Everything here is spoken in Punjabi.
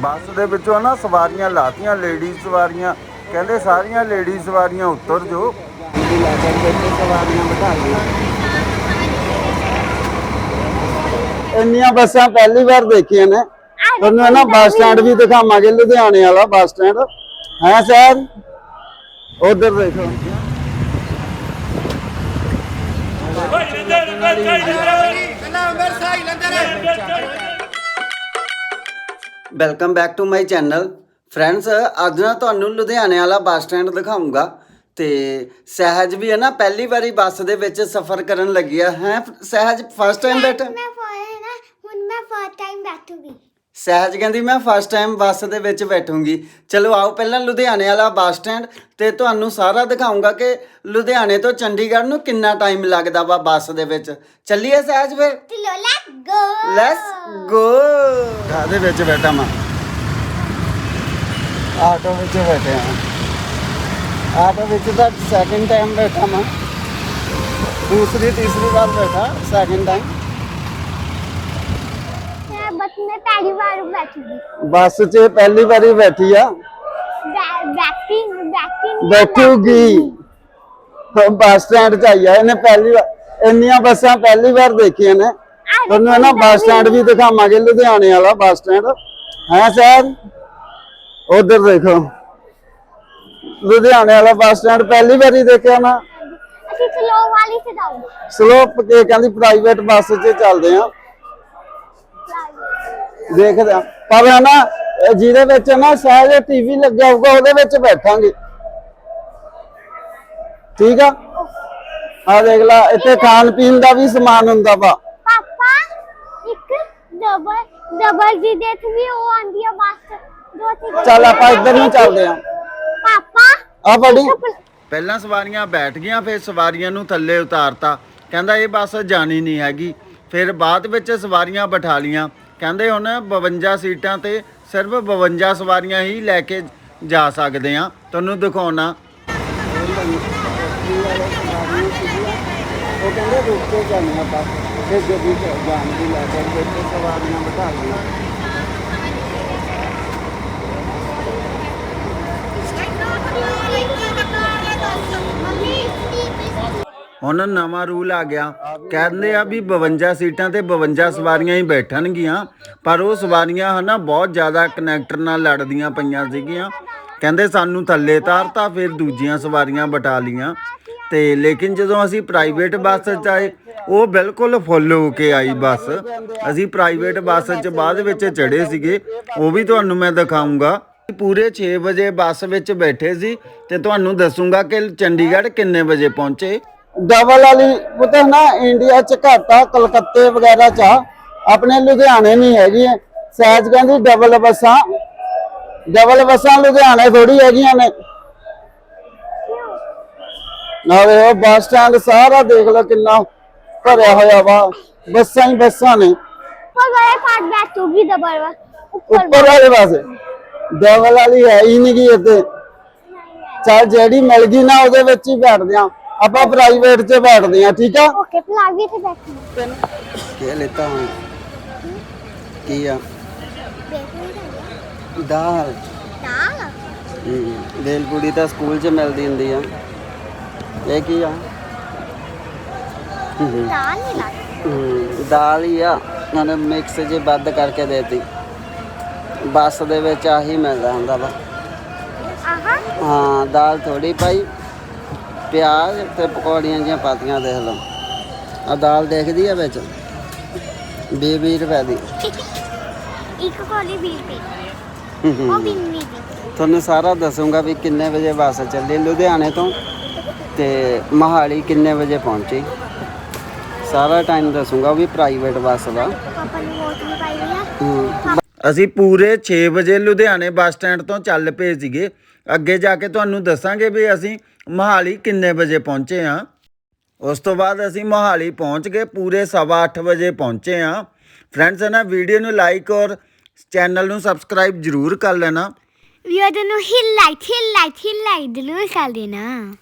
ਬੱਸ ਦੇ ਵਿੱਚੋਂ ਨਾ ਸਵਾਰੀਆਂ ਲਾਤੀਆਂ ਲੇਡੀਜ਼ ਸਵਾਰੀਆਂ ਕਹਿੰਦੇ ਸਾਰੀਆਂ ਲੇਡੀਜ਼ ਸਵਾਰੀਆਂ ਉੱਤਰ ਜੋ। ਗੱਡੀ ਲੈ ਕੇ ਬੈਠੇ ਸਵਾਰੀਆਂ ਬਿਠਾ ਲਈ ਇੰਨੀਆਂ ਬੱਸਾਂ ਪਹਿਲੀ ਵਾਰ ਦੇਖੀਆਂ ਨੇ। ਤੁਹਾਨੂੰ ਨਾ ਬੱਸ ਸਟੈਂਡ ਵੀ ਦਿਖਾਵਾਂਗੇ ਲੁਧਿਆਣੇ ਵਾਲਾ ਬੱਸ ਸਟੈਂਡ। ਹੈ ਸਰ ਉਧਰ ਦੇਖੋ। Welcome back to my channel friends ਅੱਜ ਨਾ ਤੁਹਾਨੂੰ ਲੁਧਿਆਣੇ ਵਾਲਾ ਬੱਸ ਸਟੈਂਡ ਦਿਖਾਉਂਗਾ ਤੇ ਸਹਿਜ ਵੀ ਹੈ ਨਾ ਪਹਿਲੀ ਵਾਰੀ ਬੱਸ ਦੇ ਵਿੱਚ ਸਫ਼ਰ ਕਰਨ ਲੱਗੀ ਆ। ਹੈ ਸਹਿਜ ਫਸਟ ਟਾਈਮ ਬੈਠਾ? ਮੈਂ ਫੋਰਨ ਨਾ ਹੁਣ ਮੈਂ ਫਸਟ ਟਾਈਮ ਬੈਠੂਗੀ। ਸਹਿਜ ਕਹਿੰਦੀ ਮੈਂ ਫਸਟ ਟਾਈਮ ਬੱਸ ਦੇ ਵਿੱਚ ਬੈਠੂੰਗੀ। ਚਲੋ ਆਓ ਪਹਿਲਾਂ ਲੁਧਿਆਣੇ ਵਾਲਾ ਬੱਸ ਸਟੈਂਡ ਤੇ ਤੁਹਾਨੂੰ ਸਾਰਾ ਦਿਖਾਉਂਗਾ ਕਿ ਲੁਧਿਆਣੇ ਤੋਂ ਚੰਡੀਗੜ੍ਹ ਨੂੰ ਕਿੰਨਾ ਟਾਈਮ ਲੱਗਦਾ ਵਾ ਬੱਸ ਦੇ ਵਿੱਚ। ਚੱਲੀਏ ਸਹਿਜ ਫਿਰ? ਚਲੋ ਲੈਟਸ ਗੋ ਲੈਟਸ ਗੋ ਕਾਦੇ ਵਿੱਚ ਬੈਠਾ ਮੈਂ। ਆਟੋ ਵਿੱਚ ਬੈਠੇ ਹਾਂ ਆਟੋ ਵਿੱਚ ਤਾਂ ਸੈਕਿੰਡ ਟਾਈਮ ਬੈਠਾ ਮੈਂ। ਦੂਸਰੀ ਤੀਸਰੀ ਵਾਰ ਬੈਠਾ ਸੈਕਿੰਡ ਟਾਈਮ ਬਸ ਮੈਂ ਪਹਿਲੀ ਵਾਰ ਬੈਠੂਗੀ ਬੱਸ 'ਚ ਪਹਿਲੀ ਵਾਰੀ ਬੈਠੀ ਆ। ਬੈਠਿੰਗ ਬੈਠਿੰਗ ਬੈਠੂਗੀ ਬੱਸ ਸਟੈਂਡ 'ਚ ਆਈ ਆ। ਇਹਨੇ ਪਹਿਲੀ ਵਾਰ ਇੰਨੀਆਂ ਬੱਸਾਂ ਪਹਿਲੀ ਵਾਰ ਦੇਖੀਆਂ ਨੇ। ਤੁਹਾਨੂੰ ਨਾ ਬੱਸ ਸਟੈਂਡ ਵੀ ਦਿਖਾਵਾਂਗੇ ਲੁਧਿਆਣੇ ਵਾਲਾ ਬੱਸ ਸਟੈਂਡ। ਹੈ ਸਰ ਉਧਰ ਦੇਖੋ। ਲੁਧਿਆਣੇ ਵਾਲਾ ਬੱਸ ਸਟੈਂਡ ਪਹਿਲੀ ਵਾਰੀ ਦੇਖਿਆ ਨਾ ਅਸੀਂ ਸਲੋ ਵਾਲੀ ਸੇ ਜਾਉਂਗੇ ਸਲੋਪ ਕੇ ਕਹਿੰਦੀ ਪ੍ਰਾਈਵੇਟ ਬੱਸ 'ਚ ਚੱਲਦੇ ਆ। ਦੇਖਦੇ ਆ। ਪਰ ਨਾ ਜਿਹਦੇ ਵਿੱਚ ਨਾ ਸਹਿਜ ਟੀਵੀ ਲੱਗਿਆ ਹੋਊਗਾ ਉਹਦੇ ਵਿੱਚ ਬੈਠਾਂਗੇ। ਠੀਕ ਆ? ਆ ਦੇਖ ਲੈ ਇੱਥੇ ਖਾਣ ਪੀਣ ਦਾ ਵੀ ਸਮਾਨ ਹੁੰਦਾ ਵਾ। ਪਾਪਾ ਇੱਕ ਡਬਲ ਡਬਲ ਜੀ ਦੇਖ ਵੀ ਉਹ ਆਂਦੀ ਆ ਬੱਸ। ਚੱਲ ਆਪਾਂ ਇੱਧਰ ਨੂੰ ਚੱਲਦੇ ਆ। ਪਾਪਾ ਆ ਬੜੀ ਪਹਿਲਾਂ ਸਵਾਰੀਆਂ ਬੈਠ ਗਈਆਂ ਫਿਰ ਸਵਾਰੀਆਂ ਨੂੰ ਥੱਲੇ ਉਤਾਰਤਾ। ਕਹਿੰਦਾ ਇਹ ਬੱਸ ਜਾਣੀ ਨਹੀਂ ਹੈਗੀ। ਫਿਰ ਬਾਅਦ ਵਿੱਚ ਸਵਾਰੀਆਂ ਬਿਠਾ ਲੀਆਂ ਕਹਿੰਦੇ ਹੁਣ 52 ਸੀਟਾਂ ਤੇ ਸਿਰਫ 52 ਸਵਾਰੀਆਂ ਹੀ ਲੈ ਕੇ ਜਾ ਸਕਦੇ ਆ ਤੁਹਾਨੂੰ ਦਿਖਾਉਣਾ। ਉਹ ਕਹਿੰਦੇ ਰੁਕ ਕੇ ਜਾਣੀ ਆਪਾਂ ਫਿਰ ਗੱਡੀ ਜਾਣ ਦੀ ਲੈ ਕੇ ਸਵਾਰੀਆਂ ਬਿਠਾ ਲਈਆਂ। ਹੁਣ ਨਵਾਂ ਰੂਲ ਆ ਗਿਆ। ਕਹਿੰਦੇ ਆ ਵੀ 52 ਸੀਟਾਂ ਤੇ 52 ਸਵਾਰੀਆਂ ਹੀ ਬੈਠਣਗੀਆਂ। ਪਰ ਉਹ ਸਵਾਰੀਆਂ ਹਨਾ ਬਹੁਤ ਜ਼ਿਆਦਾ ਕਨੈਕਟਰ ਨਾਲ ਲੜਦੀਆਂ ਪਈਆਂ ਸੀਗੀਆਂ। ਕਹਿੰਦੇ ਸਾਨੂੰ ਥੱਲੇ ਤਾਰਤਾ, ਫਿਰ ਦੂਜੀਆਂ ਸਵਾਰੀਆਂ ਬਟਾ ਲੀਆਂ ਤੇ ਲੇਕਿਨ ਜਦੋਂ ਅਸੀਂ ਪ੍ਰਾਈਵੇਟ ਬੱਸ 'ਚ ਆਏ, ਉਹ ਬਿਲਕੁਲ ਫੁੱਲ ਹੋ ਕੇ ਆਈ ਬੱਸ। ਅਸੀਂ ਪ੍ਰਾਈਵੇਟ ਬੱਸ 'ਚ ਬਾਅਦ ਵਿੱਚ ਚੜੇ ਸੀਗੇ। ਉਹ ਵੀ ਤੁਹਾਨੂੰ ਮੈਂ ਦਿਖਾਉਂਗਾ ਪੂਰੇ 6 ਵਜੇ ਬੱਸ ਵਿੱਚ ਬੈਠੇ ਸੀ ਤੇ ਤੁਹਾਨੂੰ ਦੱਸੂਗਾ ਕਿ ਚੰਡੀਗੜ੍ਹ ਕਿੰਨੇ ਵਜੇ ਪਹੁੰਚੇ। ਡਬਲ ਵਾਲੀ ਪਤਾ ਨਾ ਇੰਡੀਆ ਚ ਘਾਟਾ ਕਲਕੱਤੇ ਵਗੈਰਾ ਚ ਆਪਣੇ ਲੁਧਿਆਣੇ ਨਹੀਂ ਹੈਗੀ ਸਹਿਜ ਕਹਿੰਦੀ ਡਬਲ ਬੱਸਾਂ ਡਬਲ ਬੱਸਾਂ ਲੁਧਿਆਣੇ ਥੋੜੀ ਹੈਗੀਆਂ ਨੇ। ਨਾਲੇ ਉਹ ਬੱਸ ਸਟੈਂਡ ਸਾਰਾ ਦੇਖ ਲਓ ਕਿੰਨਾ ਭਰਿਆ ਹੋਇਆ ਵਾ। ਬੱਸਾਂ ਹੀ ਬੱਸਾਂ ਨੇ। ਪਗੜੇ ਪਾਟ ਬੈਠੂਗੀ ਦਬਲ ਉੱਪਰ ਵਾਲੇ ਪਾਸੇ। ਡਬਲ ਵਾਲੀ ਹੈ ਹੀ ਨਹੀਂ ਗਈ ਇੱਥੇ। ਚਲ ਜਿਹੜੀ ਮਿਲ ਗਈ ਨਾ ਉਹਦੇ ਵਿੱਚ ਹੀ ਬੈਠਦੇ ਆ। ਆਪਾਂ ਪ੍ਰਾਈਵੇਟ 'ਚ ਬੈਠਦੇ ਆ ਠੀਕ ਆ ओके प्लागी से बैठूंगी ਕੀ ਲੈਤਾ ਹਾਂ ਕੀ ਆ ਦਾਲ दाल ਦੇਲ ਪੂੜੀ ਤਾਂ ਸਕੂਲ 'ਚ ਮਿਲਦੀ ਹੁੰਦੀ ਆ ਇਹ ਕੀ ਆ दाल नहीं लाती ਹਮ, ਦਾਲ ਹੀ ਆ ਉਹਨੇ ਮਿਕਸ ਜੇ ਵੱਧ ਕਰਕੇ ਦੇਤੀ ਬੱਸ ਦੇ ਵਿੱਚ ਆਹੀ ਮਿਲਦਾ ਹੁੰਦਾ ਵਾ आहा ਹਾਂ ਦਾਲ ਥੋੜੀ ਪਾਈ ਪਿਆਜ਼ ਤੇ ਪਕੌੜੀਆਂ ਜੀਆਂ ਪਾਤੀਆਂ ਦੇਖ ਲਓ। ਆ ਦਾਲ ਦੇਖਦੀ ਆ ਵਿੱਚ? 20 ਰੁਪਏ ਦੀ। ਇੱਕ ਕੋਲੀ 20 ਰੁਪਏ। ਉਹ ਵੀ ਨਹੀਂ ਤੁਹਾਨੂੰ ਸਾਰਾ ਦੱਸੂਗਾ ਵੀ ਕਿੰਨੇ ਵਜੇ ਬੱਸ ਚੱਲੀ ਲੁਧਿਆਣੇ ਤੋਂ ਤੇ ਮਹਾਲੀ ਕਿੰਨੇ ਵਜੇ ਪਹੁੰਚੀ। ਸਾਰਾ ਟਾਈਮ ਦੱਸੂਗਾ ਵੀ ਪ੍ਰਾਈਵੇਟ ਬੱਸ ਦਾ। ਅਸੀਂ ਪੂਰੇ 6 ਵਜੇ ਲੁਧਿਆਣੇ ਬੱਸ ਸਟੈਂਡ ਤੋਂ ਚੱਲ ਪਏ ਸੀਗੇ। ਅੱਗੇ ਜਾ ਕੇ ਤੁਹਾਨੂੰ ਦੱਸਾਂਗੇ ਵੀ ਅਸੀਂ ਮਹਾਲੀ ਕਿੰਨੇ ਵਜੇ ਪਹੁੰਚੇ ਆ ਉਸ ਤੋਂ ਬਾਅਦ ਅਸੀਂ ਮੋਹਾਲੀ ਪਹੁੰਚ ਕੇ ਪੂਰੇ 8:30 ਵਜੇ ਪਹੁੰਚੇ ਆ ਫਰੈਂਡਸ ਨਾ ਵੀਡੀਓ ਨੂੰ ਲਾਈਕ ਔਰ ਚੈਨਲ ਨੂੰ ਸਬਸਕ੍ਰਾਈਬ ਜ਼ਰੂਰ ਕਰ ਲੈਣਾ। ਵੀਡੀਓ ਨੂੰ ਹਿੱਲ ਲਾਈਟ ਹਿੱਲ ਜ਼ਰੂਰ ਕਰ ਦੇਣਾ।